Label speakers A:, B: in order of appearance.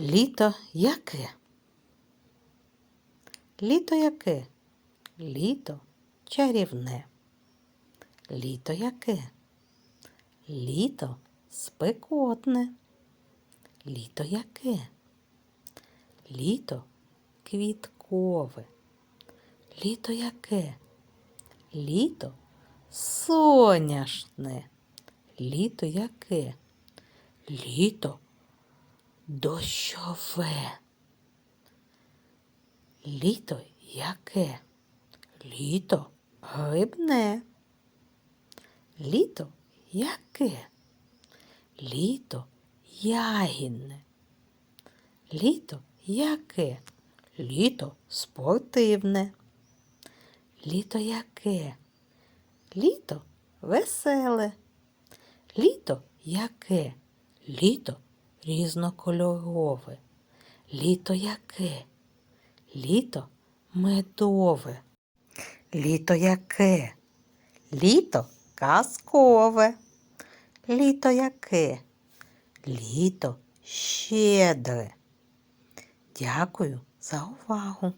A: Літо яке? Літо яке? Літо чарівне. Літо яке? Літо спекотне. Літо яке? Літо квіткове. Літо яке? Літо соняшне. Літо яке? Літо дощове. Літо яке? Літо грибне. Літо яке? Літо ягідне. Літо яке? Літо спортивне. Літо яке? Літо веселе. Літо яке? Літо різнокольорове. Літо яке? Літо медове. Літо яке? Літо казкове. Літо яке? Літо щедре. Дякую за увагу.